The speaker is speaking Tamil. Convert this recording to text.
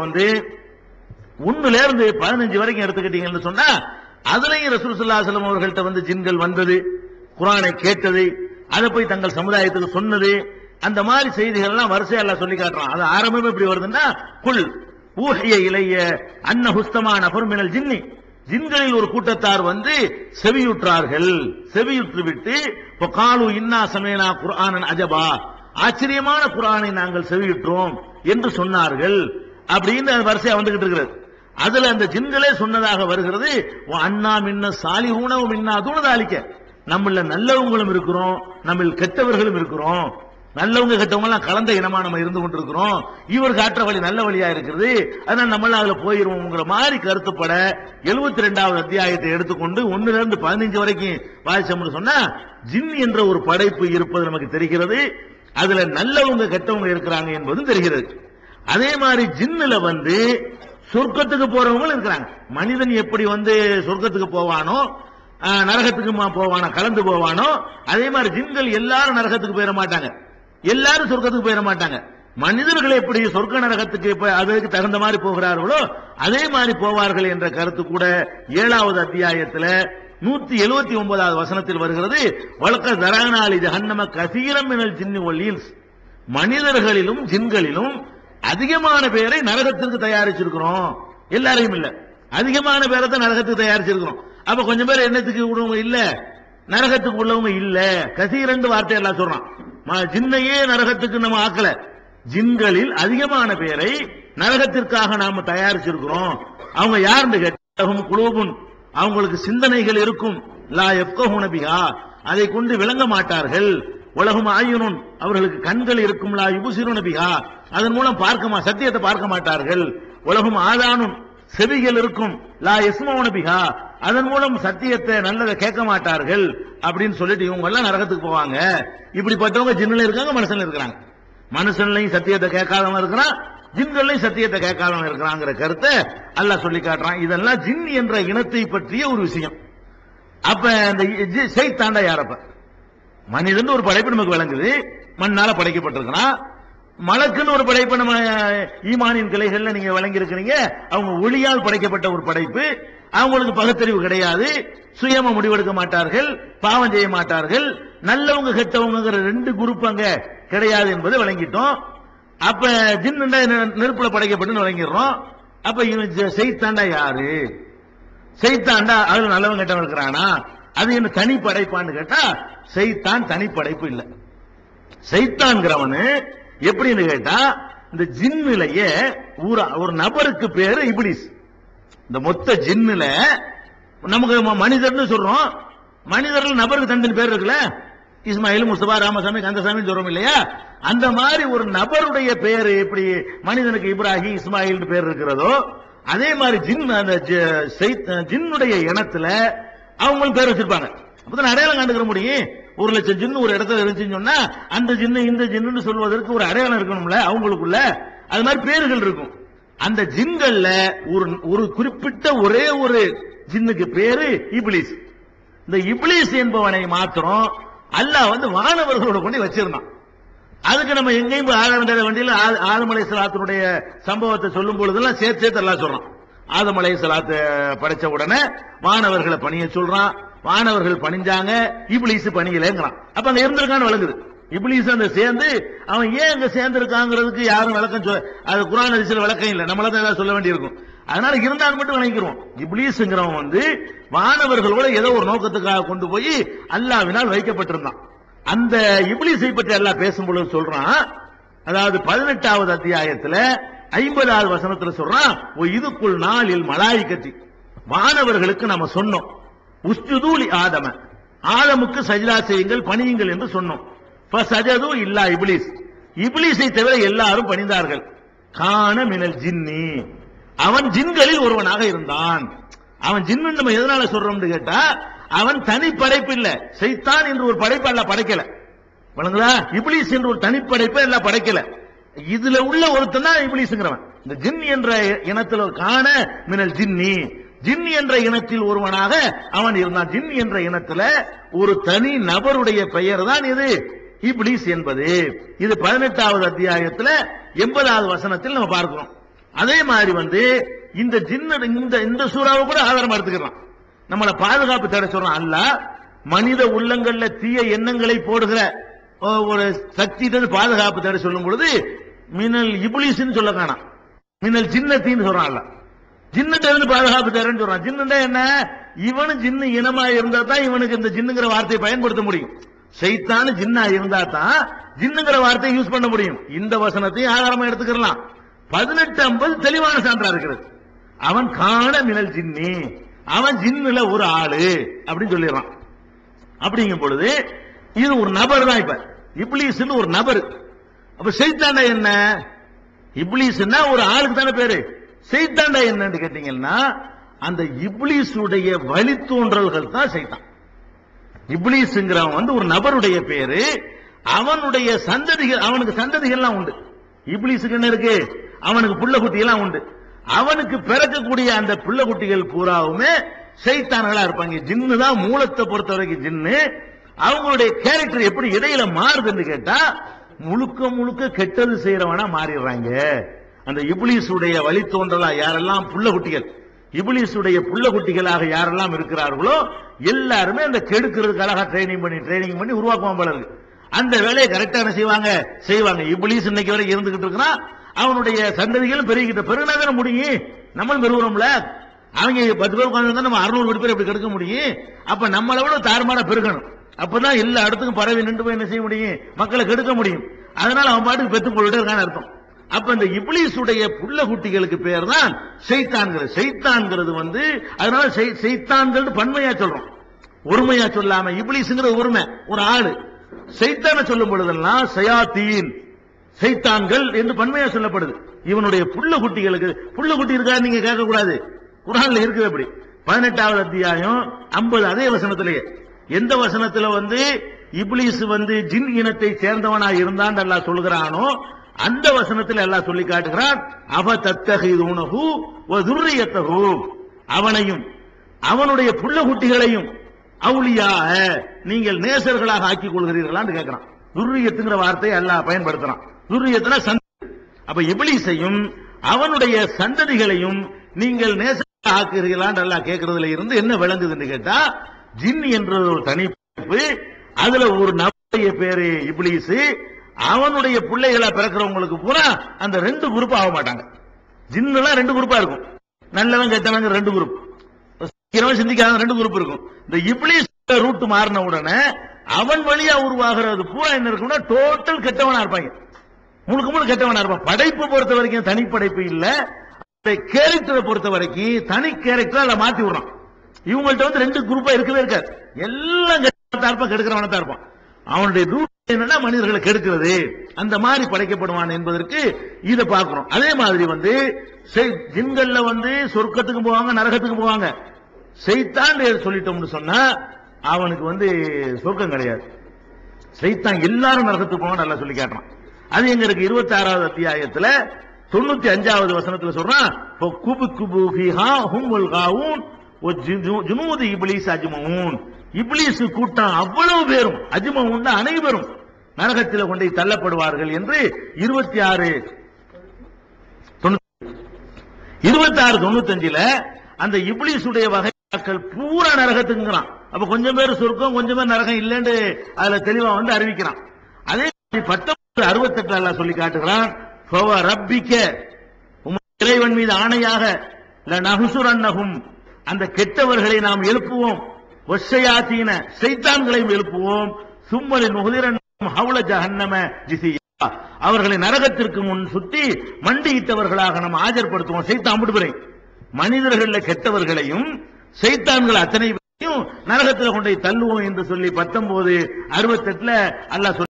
வந்து ஒண்ணுல இருந்து பதினஞ்சு வரைக்கும் எடுத்துக்கிட்டீங்கன்னு சொன்னா அதுலயும் ரசூல் ஸல்லல்லாஹு அவர்கள்ட்ட வந்து ஜின்கள் வந்தது குரானை கேட்டது அதை போய் தங்கள் சமுதாயத்துக்கு சொன்னது அந்த மாதிரி செய்திகள் எல்லாம் வரிசையா எல்லாம் சொல்லி காட்டுறான். அது ஆரம்பமே இப்படி வருதுன்னா குல் ஊஹிய இளைய அன்ன ஹுஸ்தமா நபர் மினல் ஜின்னி. ஜின்களில் ஒரு கூட்டத்தார் வந்து செவியுற்றார்கள். செவியுற்று விட்டு காலு இன்னா சமேனா குரானன் அஜபா. ஆச்சரியமான குரானை நாங்கள் செவியுற்றோம் என்று சொன்னார்கள். அப்படின்னு வரிசையா வந்துகிட்டு இருக்கிறது. அதுல அந்த ஜின்களே சொன்னதாக வருகிறது அண்ணா மின்ன சாலி ஊனவும் மின்னா தூணதாளிக்க நம்மள நல்லவங்களும் இருக்கிறோம் நம்ம கெட்டவர்களும் இருக்கிறோம். நல்லவங்க கெட்டவங்க எல்லாம் கலந்த இனமா நம்ம இருந்து கொண்டிருக்கிறோம். இவர் காட்டுற வழி நல்ல வழியா இருக்கிறது அதனால நம்மள அதுல போயிருவோங்கிற மாதிரி கருத்துப்பட எழுபத்தி ரெண்டாவது அத்தியாயத்தை எடுத்துக்கொண்டு ஒன்னுல இருந்து பதினஞ்சு வரைக்கும் வாசிச்சோம்னு சொன்னா ஜின் என்ற ஒரு படைப்பு இருப்பது நமக்கு தெரிகிறது. அதுல நல்லவங்க கெட்டவங்க இருக்கிறாங்க என்பதும் தெரிகிறது. அதே மாதிரி ஜின்னுல வந்து சொர்க்கத்துக்கு போறவங்களும் இருக்கிறாங்க. மனிதன் எப்படி வந்து சொர்க்கத்துக்கு போவானோ நரகத்துக்கு போவானோ கலந்து போவானோ அதே மாதிரி ஜின்கள் எல்லாரும் நரகத்துக்கு போயிட மாட்டாங்க. எல்லாரும் சொர்க்கத்துக்கு போயிட மாட்டாங்க. மனிதர்கள் எப்படி சொர்க்க நரகத்துக்கு இப்ப அதற்கு தகுந்த மாதிரி போகிறார்களோ அதே மாதிரி போவார்கள் என்ற கருத்து கூட ஏழாவது அத்தியாயத்தில் நூத்தி எழுபத்தி ஒன்பதாவது வசனத்தில் வருகிறது. வழக்க தரானாலி ஜஹன்னம கசீரம் என ஜின்னி ஒல்லீல்ஸ் மனிதர்களிலும் ஜின்களிலும் அதிகமான பேரை நரகத்திற்கு தயாரிச்சிருக்கிறோம். எல்லாரையும் இல்ல. அதிகமான பேரை தான் நரகத்துக்கு தயாரிச்சிருக்கிறோம். அப்ப கொஞ்சம் பேர் என்னத்துக்கு விடுவங்க இல்ல. நரகத்துக்கு உள்ளவங்க இல்ல. கசீரண்டு வார்த்தை எல்லாம் சொல்றான். ஜின்னையே நரகத்துக்கு நம்ம ஆக்கல. ஜின்களில் அதிகமான பேரை நரகத்திற்காக நாம தயாரிச்சிருக்கிறோம். அவங்க யாருன்னு கேட்டகும் குலூபுன். அவங்களுக்கு சிந்தனைகள் இருக்கும். லா எஃப்கஹுன அதை கொண்டு விளங்க மாட்டார்கள். உலகம் ஆயுனும் அவர்களுக்கு கண்கள் இருக்கும். லா யுபுசிருன பிஹா. அதன் மூலம் பார்க்க சத்தியத்தை பார்க்க மாட்டார்கள். உலகம் ஆதானும் செவிகள் இருக்கும். லா எஸ்மோனபிகா அதன் மூலம் சத்தியத்தை நல்லதை கேட்க மாட்டார்கள். அப்படின்னு சொல்லிட்டு இவங்க எல்லாம் நரகத்துக்கு போவாங்க. இப்படிப்பட்டவங்க ஜின்னில் இருக்காங்க மனுஷன்ல இருக்கிறாங்க. மனுஷன்லையும் சத்தியத்தை கேட்காதவன் இருக்கிறான் ஜின்கள்லையும் சத்தியத்தை கேட்காதவன் இருக்கிறாங்கிற கருத்தை அல்ல சொல்லி காட்டுறான். இதெல்லாம் ஜின் என்ற இனத்தை பற்றிய ஒரு விஷயம். அப்ப அந்த செய்தாண்டா யாரப்ப மனிதன் ஒரு படைப்பு நமக்கு விளங்குது. மண்ணால படைக்கப்பட்டிருக்கிறான். மலக்குன்னு ஒரு படைப்பு நம்ம ஈமானின் கிளைகள்ல நீங்க வழங்கியிருக்கிறீங்க. அவங்க ஒளியால் படைக்கப்பட்ட ஒரு படைப்பு. அவங்களுக்கு பகுத்தறிவு கிடையாது. சுயமா முடிவெடுக்க மாட்டார்கள். பாவம் செய்ய மாட்டார்கள். நல்லவங்க கெட்டவங்கிற ரெண்டு குரூப் அங்க கிடையாது என்பதை விளங்கிட்டோம் அப்ப ஜின்னுண்டா நெருப்புல படைக்கப்பட்டு வழங்கிடுறோம். அப்ப இவன் செய்தாண்டா யாரு? செய்தாண்டா அதுல நல்லவன் கெட்டவன் இருக்கிறானா? அது என்ன தனி படைப்பான்னு கேட்டா செய்தான் தனி படைப்பு இல்லை. செய்தான்கிறவனு எப்படின்னு கேட்டா இந்த ஜின்னுலயே ஒரு ஒரு நபருக்கு பேரு இப்ளிஸ் இந்த மொத்த ஜின்னுல நமக்கு மனிதர்னு சொல்றோம். மனிதர்கள் நபருக்கு தந்தின் பேர் இருக்குல்ல? இஸ்மாயில் முஸ்தபா ராமசாமி கந்தசாமி சொல்றோம் இல்லையா? அந்த மாதிரி ஒரு நபருடைய பேர் எப்படி மனிதனுக்கு இப்ராஹிம் இஸ்மாயில் பேர் இருக்கிறதோ அதே மாதிரி ஜின் அந்த ஜின்னுடைய இனத்துல அவங்களும் பேர் வச்சிருப்பாங்க. அப்பதான் அடையாளம் கண்டுக்கிற முடியும்? ஒரு லட்சம் ஜின்னு ஒரு இடத்துல இருந்துச்சுன்னு சொன்னா அந்த ஜின்னு இந்த ஜின்னு சொல்வதற்கு ஒரு அடையாளம் இருக்கணும்ல அவங்களுக்குள்ள? அது மாதிரி பேர்கள் இருக்கும். அந்த ஜின்கள்ல ஒரு ஒரு குறிப்பிட்ட ஒரே ஒரு ஜின்னுக்கு பேரு இப்ளீஸ். இந்த இப்ளீஸ் என்பவனை மாத்திரம் அல்லாஹ் வந்து வானவர்களோட கொண்டு வச்சிருந்தான். அதுக்கு நம்ம எங்கேயும் போய் வண்டியில் ஆதமலை சலாத்தினுடைய சம்பவத்தை சொல்லும் பொழுதெல்லாம் சேர்த்து சேர்த்து எல்லாம் சொல்றான் ஆதமலை சலாத்தை படைச்ச உடனே மாணவர்களை பணிய சொல்றான். வானவர்கள் பணிஞ்சாங்க இப்ளீஸ் பணியலைங்கிறான். அப்ப அங்க இருந்திருக்கான்னு விளங்குது. இப்ளீஸ் அந்த சேர்ந்து அவன் ஏன் அங்க சேர்ந்திருக்காங்கிறதுக்கு யாரும் விளக்கம் சொல்ல அது குரான் அதிசல விளக்கம் இல்லை. நம்மள தான் ஏதாவது சொல்ல வேண்டியிருக்கும். அதனால இருந்தாலும் மட்டும் நினைக்கிறோம் இப்ளீஸ்ங்கிறவன் வந்து வானவர்களோட ஏதோ ஒரு நோக்கத்துக்காக கொண்டு போய் அல்லாவினால் வைக்கப்பட்டிருந்தான். அந்த இப்ளீஸை பற்றி அல்லாஹ் பேசும் பொழுது சொல்றான் அதாவது பதினெட்டாவது அத்தியாயத்துல ஐம்பதாவது வசனத்துல சொல்றான் இதுக்குள் நாளில் மலாய்க்கத்தி. வானவர்களுக்கு நம்ம சொன்னோம். உஸ்ஜுதூலி ஆதம. ஆதமுக்கு சஜிதா செய்யுங்கள் பணியுங்கள் என்று சொன்னோம். சஜது இல்லா இப்ளீஸ் இப்ளீஸை தவிர எல்லாரும் பணிந்தார்கள். காண மினல் ஜின்னி. அவன் ஜின்களில் ஒருவனாக இருந்தான். அவன் ஜின்னு நம்ம எதனால சொல்றோம்னு கேட்டா அவன் தனி படைப்பு இல்ல. செய்தான் என்று ஒரு படைப்பு அல்ல படைக்கல. வணங்குதா? இப்ளீஸ் என்று ஒரு தனிப்படைப்பை எல்லாம் படைக்கல. இதுல உள்ள ஒருத்தன் தான் இப்ளீஸ்ங்கிறவன் இந்த ஜின் என்ற இனத்தில் ஒரு காண மினல் ஜின்னி. ஜின் என்ற இனத்தில் ஒருவனாக அவன் இருந்தான். ஜின் என்ற இனத்துல ஒரு தனி நபருடைய பெயர் தான் இது. இப்ளீஸ் என்பது. இது பதினெட்டாவது அத்தியாயத்துல எண்பதாவது வசனத்தில் நம்ம பார்க்கிறோம். அதே மாதிரி வந்து இந்த ஜின்னு இந்த இந்த சூறாவை கூட ஆதாரமா எடுத்துக்கலாம் நம்மளை பாதுகாப்பு தேட சொல்றான். அல்ல மனித உள்ளங்கள்ல தீய எண்ணங்களை போடுகிற ஒரு சக்தி பாதுகாப்பு தேட சொல்லும் பொழுது மினல் இபுலிஸ்ன்னு சொல்ல காணாம். மின்னல் ஜின்னத்தின்னு சொல்றான் அல்ல. ஜின்னுட்ட இருந்து பாதுகாப்பு தரேன்னு சொல்றான். ஜின்னுண்டா என்ன? இவனு ஜின்னு இனமா இருந்தா தான் இவனுக்கு இந்த ஜின்னுங்கிற வார்த்தையை பயன்படுத்த முடியும். சைத்தானு ஜின்னா இருந்தா தான் ஜின்னுங்கிற வார்த்தையை யூஸ் பண்ண முடியும். இந்த வசனத்தையும் ஆதாரமா எடுத்துக்கலாம். பதினெட்டு ஐம்பது தெளிவான சான்றா இருக்கிறது. அவன் காண மினல் ஜின்னி. அவன் ஜின்னுல ஒரு ஆளு அப்படின்னு சொல்லிடுறான். அப்படிங்கும் பொழுது இது ஒரு நபர் தான் இப்ப. இப்ளீஸ்னு ஒரு நபர். அப்ப செய்தாண்டா என்ன? இப்ளீஸ்னா ஒரு ஆளுக்கு தானே பேரு. செய்தாண்டா என்னன்னு கேட்டீங்கன்னா அந்த இப்ளீஸுடைய வழித்தோன்றல்கள் தான் செய்தான் இப்லீஸ்ங்கிறவன் வந்து ஒரு நபருடைய பேரு அவனுடைய சந்ததிகள் அவனுக்கு சந்ததிகள்லாம் உண்டு. இப்லீஸுக்கு என்ன இருக்கு? அவனுக்கு புள்ள குட்டிகள்லாம் உண்டு. அவனுக்கு பிறக்கக்கூடிய அந்த புள்ள குட்டிகள் பூராவுமே சைத்தான்களா இருப்பாங்க. ஜின்னு தான் மூலத்தை பொறுத்த வரைக்கும் ஜின்னு. அவங்களுடைய கேரக்டர் எப்படி இடையில மாறுதுன்னு கேட்டா முழுக்க முழுக்க கெட்டது செய்யறவனா மாறிடுறாங்க. அந்த இப்லீஸுடைய வழித்தோன்றலா யாரெல்லாம் புள்ள குட்டிகள் இபிலிசுடைய புள்ள குட்டிகளாக யாரெல்லாம் இருக்கிறார்களோ எல்லாருமே அந்த கெடுக்கிறதுக்கு அழகா ட்ரைனிங் பண்ணி ட்ரைனிங் பண்ணி உருவாக்குவான் பலருக்கு அந்த வேலையை கரெக்டாக என்ன செய்வாங்க? செய்வாங்க. இபிலிஸ் இன்னைக்கு வரைக்கும் இருந்துகிட்டு இருக்கிறான் அவனுடைய சந்ததிகளும் பெருகிட்ட பெருகினா தானே முடியும் நம்மளும் பெருகிறோம்ல. அவங்க பத்து பேர் உட்காந்து நம்ம அறுநூறு கோடி பேர் எப்படி கெடுக்க முடியும் அப்ப நம்மளை விட தாறுமாற பெருகணும். அப்பதான் எல்லா இடத்துக்கும் பரவி நின்று போய் என்ன செய்ய முடியும்? மக்களை கெடுக்க முடியும். அதனால அவன் பாட்டுக்கு பெற்றுக் கொள்ளிட்டு இருக்கான்னு அர்த்தம். அப்ப இந்த இப்லீஸுடைய புள்ள குட்டிகளுக்கு பேர் தான் செய்தான்கிறது செய்தான்கிறது வந்து அதனால செய்- பன்மையா சொல்றோம். ஒருமையா சொல்லாம இப்லீஸ்ங்கிறது ஒருமை ஒரு ஆளு. செய்தான சொல்லும் பொழுதெல்லாம் சயாத்தீன். செய்தான்கள் என்று பன்மையா சொல்லப்படுது. இவனுடைய புள்ள குட்டிகளுக்கு புள்ள குட்டி இருக்கா நீங்க கேட்க கூடாது குரான்ல இருக்குது அப்படி. பதினெட்டாவது அத்தியாயம் ஐம்பது அதே வசனத்திலேயே. எந்த வசனத்துல வந்து இப்லீஸ் வந்து ஜின் இனத்தை சேர்ந்தவனா இருந்தான் சொல்லுகிறானோ சொல்கிறானோ அந்த வசனத்தில் எல்லாம் சொல்லி காட்டுகிறான் அவ தத்தகைதுனகு துர்ரியத்தகு அவனையும் அவனுடைய புள்ள குட்டிகளையும் அவுளியாக நீங்கள் நேசர்களாக ஆக்கிக் கொள்கிறீர்களான்னு கேட்கிறான் துர்ரியத்துங்கிற வார்த்தையை எல்லாம் பயன்படுத்துறான். துர்ரியத்துல சந்ததி. அப்ப எபிலிசையும் அவனுடைய சந்ததிகளையும் நீங்கள் நேசர்களாக ஆக்குகிறீர்களான்னு எல்லாம் கேட்கறதுல இருந்து என்ன விளங்குதுன்னு கேட்டா ஜின் என்ற ஒரு தனிப்பு அதுல ஒரு நபருடைய பேரு இப்லீஸ் அவனுடைய பிள்ளைகளா பிறக்கிறவங்களுக்கு பூரா அந்த ரெண்டு குரூப் ஆக மாட்டாங்க. ஜின்னுலாம் ரெண்டு குரூப்பா இருக்கும். நல்லவன் கெட்டவங்க ரெண்டு குரூப் சிந்திக்காத ரெண்டு குரூப் இருக்கும். இந்த இப்ளீஸ் ரூட் மாறின உடனே அவன் வழியா உருவாகிறது பூரா என்ன இருக்கும்னா டோட்டல் கெட்டவனா இருப்பாங்க. முழுக்க முழுக்க கெட்டவனா இருப்பான். படைப்பு பொறுத்த வரைக்கும் தனிப்படைப்பு இல்ல. கேரக்டரை பொறுத்த வரைக்கும் தனி கேரக்டர் அதை மாத்தி விடுறான். இவங்கள்ட்ட வந்து ரெண்டு குரூப்பா இருக்கவே இருக்காது. எல்லாம் கெட்டவனா இருப்பான் கெடுக்கிறவனா தான் இருப்பான். அவனுடைய ரூட் என்னன்னா மனிதர்களை கெடுக்கிறது அந்த மாதிரி படைக்கப்படுவான் என்பதற்கு இதை பார்க்கிறோம் அதே மாதிரி வந்து செய்- ஜின்கள்ல வந்து சொர்க்கத்துக்கு போவாங்க நரகத்துக்கு போவாங்க. செய்தான் சொல்லிட்டோம்னு சொன்னா அவனுக்கு வந்து சொர்க்கம் கிடையாது. செய்தான் எல்லாரும் நரகத்துக்கு போவான் நல்லா சொல்லி காட்டுறான். அது எங்க இருக்கு? இருபத்தி ஆறாவது அத்தியாயத்துல தொண்ணூத்தி அஞ்சாவது வசனத்துல சொல்றான் குபு குபு ஃபீஹா ஹும்முல் காவூன் ஜுனூது இப்லீஸ் அஜ்மஊன் இப்லீஸ் கூட்டம் அவ்வளவு பேரும். அஜ்மஊன் அனைவரும். நரகத்தில் கொண்டு தள்ளப்படுவார்கள் என்று இருபத்தி ஆறு இருபத்தி ஆறு தொண்ணூத்தஞ்சுல அந்த இப்லீஸுடைய வகையாக்கள் பூரா நரகத்துக்குங்கிறான். அப்ப கொஞ்சம் பேர் சொர்க்கம் கொஞ்சம் பேர் நரகம் இல்லைன்னு அதுல தெளிவா வந்து அறிவிக்கிறான். அதே மாதிரி பத்தொன்பது அறுபத்தெட்டுல எல்லாம் சொல்லி காட்டுகிறான் ரப்பிக்க இறைவன் மீது ஆணையாக நகுசுரன்னகும் அந்த கெட்டவர்களை நாம் எழுப்புவோம். ஒஷையாத்தீன சைத்தான்களையும் எழுப்புவோம். சும்மலின் முகதிரன் ஹவுல ஜஹன்னம ஜிசியா. அவர்களை நரகத்திற்கு முன் சுத்தி மண்டியிட்டவர்களாக நம்ம ஆஜர்படுத்துவோம். சைத்தான் முடுபுரை மனிதர்கள கெட்டவர்களையும் சைத்தான்கள் அத்தனை நரகத்தில் கொண்டு போய் தள்ளுவோம் என்று சொல்லி பத்தொன்பது அறுபத்தெட்டுல அல்லா சொல்லி